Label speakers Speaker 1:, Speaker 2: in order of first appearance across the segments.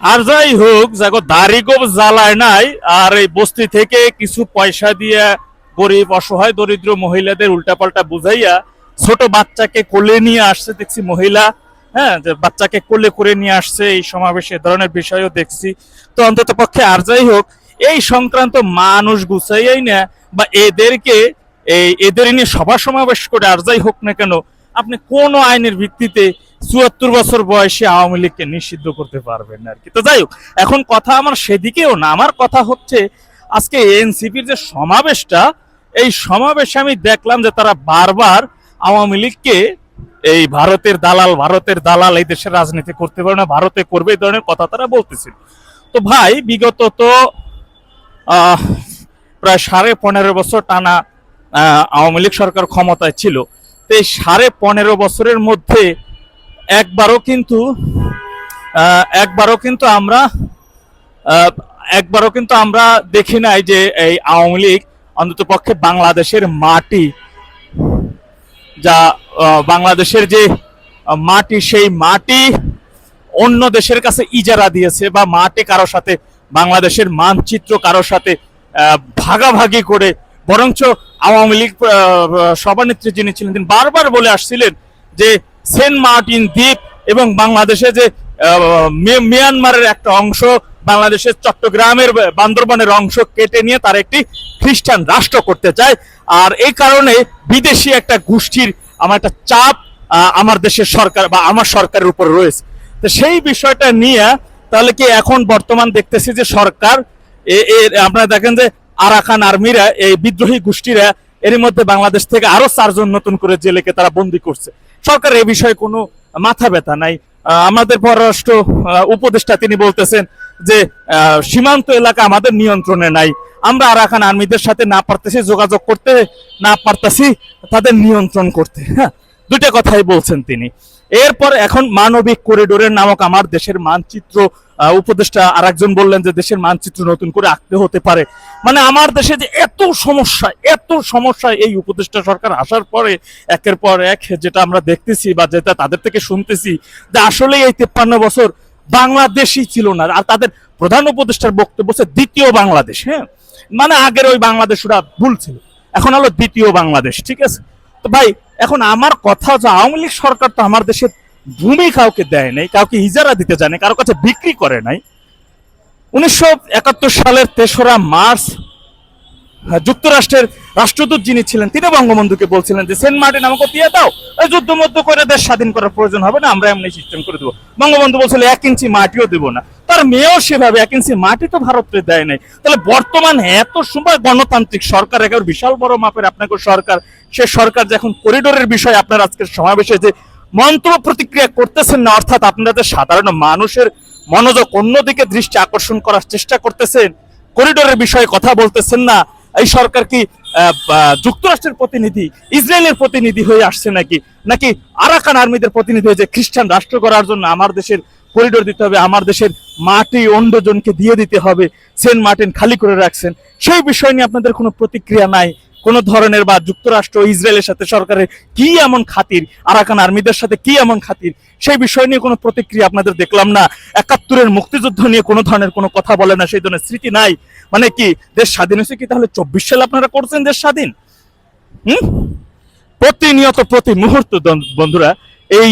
Speaker 1: আর যাই হোক, যাগো, দাড়ি গোব জ্বালায় নাই, আর এই বস্তি থেকে কিছু পয়সা দিয়ে গরিব, অসহায়, দরিদ্র মহিলাদের উল্টাপাল্টা বুঝাইয়া ছোট বাচ্চাকে কোলে নিয়ে আসছে, দেখছি মহিলা হ্যাঁ যে বাচ্চাকে কোলে করে নিয়ে আসছে, এই সমাবেশে এ ধরনের বিষয়ও দেখছি। তো অন্তত পক্ষে আর যাই হোক, এই সংক্রান্ত মানুষ গুছাইয়াই না, বা এদেরকে, এই, এদের নিয়ে সভা সমাবেশ করে আর যাই হোক না কেন, আপনি কোন আইনের ভিত্তিতে চুয়াত্তর বছর বয়সে আওয়ামী লীগকে নিষিদ্ধ করতে পারবেন না আর কি। তো যাই হোক, এখন কথা আমার সেদিকেও না, আমার কথা হচ্ছে আজকে এনসিপির যে সমাবেশটা, এই সমাবেশে আমি দেখলাম যে তারা বারবার আওয়ামী লীগকে এই ভারতের দালাল ভারতের দালাল এই দেশের রাজনীতি করতে পারে না, ভারতে করবে এই ধরনের কথা তারা বলতেছিল। তো ভাই, বিগত তো প্রায় সাড়ে পনেরো বছর টানা আওয়ামী লীগ সরকার ক্ষমতায় ছিল। তো এই সাড়ে পনেরো বছরের মধ্যে একবারও কিন্তু একবারও কিন্তু আমরা একবারও কিন্তু আমরা দেখি নাই যে এই আওয়ামী লীগ অন্তত পক্ষে বাংলাদেশের মাটি, যা বাংলাদেশের যে মাটি, সেই মাটি অন্য দেশের কাছে ইজারা দিয়েছে বা মাটি কারোর সাথে, বাংলাদেশের মানচিত্র কারোর সাথে ভাগাভাগি করে, বরঞ্চ আওয়ামী লীগ সভানেত্রী যিনি ছিলেন তিনি বারবার বলে আসছিলেন যে সেন্ট মার্টিন দ্বীপ এবং বাংলাদেশে যে মিয়ানমারের একটা অংশ, বাংলাদেশের চট্টগ্রামের বান্দরবানের অংশ কেটে নিয়ে তার একটি খ্রিস্টান রাষ্ট্র করতে চায়। আর এই কারণে বিদেশি একটা গোষ্ঠীর আমার একটা চাপ আমার দেশের সরকার বা আমার সরকারের উপর রয়েছে। তো সেই বিষয়টা নিয়ে তাহলে কি এখন বর্তমান দেখতেছি যে সরকার আপনারা দেখেন যে আরাকান আর্মিরা, এই বিদ্রোহী গোষ্ঠীরা এর মধ্যে বাংলাদেশ থেকে আরও চারজন নতুন করে জেলেকে তারা বন্দি করছে। সরকার এ বিষয়ে কোনো মাথা ব্যথা নাই। আমাদের পররাষ্ট্র উপদেষ্টা তিনি বলতেছেন যে সীমান্ত এলাকা আমাদের নিয়ন্ত্রণে নাই। আমরা আরাকান আর্মিদের সাথে না পারতেছি, যোগাযোগ করতে না পারতেছি, তাদের নিয়ন্ত্রণ করতে। হ্যাঁ দুটা কথাই বলছেন তিনি। এরপর এখন মানবিক করিডোরের নামক আমার দেশের মানচিত্র উপদেষ্টা আর একজন বললেন যে দেশের মানচিত্র নতুন করে আঁকতে হতে পারে। মানে আমার দেশে যে এত সমস্যা এত সমস্যা এই উপদেষ্টা সরকার আসার পরে, একের পর এক যেটা আমরা দেখতেছি বা যেটা তাদের থেকে শুনতেছি, যে আসলে এই তেপ্পান্ন বছর বাংলাদেশই ছিল না। আর তাদের প্রধান উপদেষ্টার বক্তব্য হচ্ছে দ্বিতীয় বাংলাদেশ হ্যাঁ? মানে আগের ওই বাংলাদেশ ওরা ভুল ছিল। এখন হলো দ্বিতীয় বাংলাদেশ, ঠিক আছে? তো ভাই, এখন আমার কথা যে আওয়ামী লীগ সরকার তো আমার দেশের ভূমি কাউকে দেয় নাই কাউকে ইজারা দিতে জানে কারও কাছে বিক্রি করে নাই। উনিশশো একাত্তর সালের তেসরা মার্চ হ্যাঁ, যুক্তরাষ্ট্রের রাষ্ট্রদূত যিনি ছিলেন তিনি বঙ্গবন্ধুকে বলছিলেন যে সেন্ট মার্টিন আমাকে দিয়ে দাও ওই যুদ্ধ মধ্য করে দেশ স্বাধীন করার প্রয়োজন হবে না আমরা এমনি সিস্টেম করে দেবো। বঙ্গবন্ধু বলছিল এক ইঞ্চি মাটিও দেবো না। তার মেয়েও সেভাবে এক ইঞ্চি মাটি তো ভারতকে দেয় নাই। তাহলে বর্তমান এত সময় গণতান্ত্রিক সরকার একেবারে বিশাল বড় মাপের আপনাকে সরকার সে সরকার যে এখন করিডোরের বিষয়ে আপনার আজকের সমাবেশে যে মন্তব্য প্রতিক্রিয়া করতেছেন না, অর্থাৎ আপনাদের সাধারণ মানুষের মনোযোগ অন্যদিকে দৃষ্টি আকর্ষণ করার চেষ্টা করতেছেন, করিডোরের বিষয়ে কথা বলতেছেন না। এই সরকার কি যুক্তরাষ্ট্রের প্রতিনিধি, ইসরায়েলের প্রতিনিধি হয়ে আসছে নাকি? নাকি আরাকান আর্মিদের প্রতিনিধি হয়ে যে খ্রিস্টান রাষ্ট্র করার জন্য আমার দেশের করিডোর দিতে হবে, আমার দেশের মাটি অন্যজনকে দিয়ে দিতে হবে, সেন্ট মার্টিন খালি করে রাখছেন, সেই বিষয় নিয়ে আপনাদের কোনো প্রতিক্রিয়া নাই। কোন ধরনের বা যুক্তরাষ্ট্র ইসরায়েলের সাথে সরকারের কি এমন খাতির, আরাকান আর্মিদের সাথে কি এমন খাতির, সেই বিষয় নিয়ে কোনো প্রতিক্রিয়া আপনাদের দেখলাম না। একাত্তরের মুক্তিযুদ্ধ নিয়ে কোনো ধরনের কোনো কথা বলে না, সেই ধরনের স্মৃতি নাই। মানে কি, দেশ স্বাধীন হয়েছে কি তাহলে চব্বিশ সালে আপনারা করছেন দেশ স্বাধীন? হম? প্রতিনিয়ত, প্রতি মুহূর্ত বন্ধুরা, এই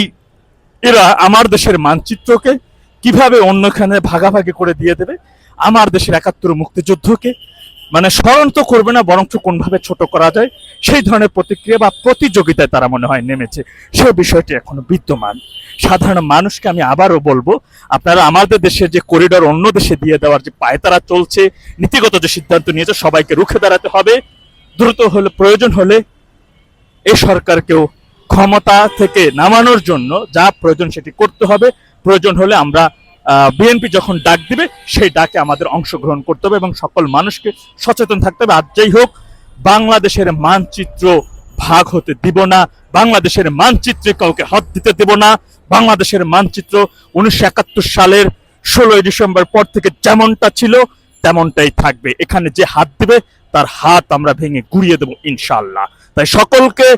Speaker 1: এরা আমার দেশের মানচিত্রকে কীভাবে অন্যখানে ভাগাভাগি করে দিয়ে দেবে? আমার দেশের একাত্তর মুক্তিযুদ্ধকে মানে স্মরণ তো করবে না, বরঞ্চ কোনভাবে ছোট করা যায়, সেই ধরনের প্রতিক্রিয়া বা প্রতিযোগিতায় তারা মনে হয় নেমেছে। সে বিষয়টি এখনও বিদ্যমান। সাধারণ মানুষকে আমি আবারও বলব, আপনারা আমাদের দেশের যে করিডর অন্য দেশে দিয়ে দেওয়ার যে পায়তারা চলছে, নীতিগত যে সিদ্ধান্ত নিয়েছে, সবাইকে রুখে দাঁড়াতে হবে। দ্রুত হলে, প্রয়োজন হলে এই সরকারকেও ক্ষমতা থেকে নামানোর জন্য যা প্রয়োজন সেটি করতে হবে। প্রয়োজন হলে আমরা বিএনপি যখন ডাক দিবে, সেই ডাকে আমাদের অংশগ্রহণ করতে হবে এবং সকল মানুষকে সচেতন থাকতে হবে। আর যাই হোক, বাংলাদেশের মানচিত্র ভাগ হতে দিব না, বাংলাদেশের মানচিত্রে কাউকে হাত দিতে দেব না। বাংলাদেশের মানচিত্র উনিশশো একাত্তর সালের ষোলোই ডিসেম্বর পর থেকে যেমনটা ছিল, তেমনটাই থাকবে। এখানে যে হাত দিবে, তার হাত আমরা ভেঙে গুড়িয়ে দেবো ইনশাল্লাহ তাই সকলকে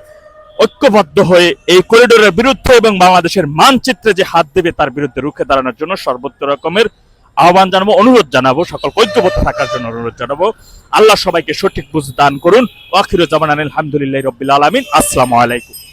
Speaker 1: ঐক্যবদ্ধ হয়ে এই করিডোরের বিরুদ্ধে এবং বাংলাদেশের মানচিত্রে যে হাত দেবে তার বিরুদ্ধে রুখে দাঁড়ানোর জন্য সর্বোচ্চ রকমের আহ্বান জানাব, অনুরোধ জানাব, সকল ঐক্যবদ্ধ থাকার জন্য অনুরোধ জানাব। আল্লাহ সবাইকে সঠিক বুঝ দান করুন। ওয়াকিরুজ্জামান আলহামদুলিল্লাহ রবিল আলমিন। আসসালামু আলাইকুম।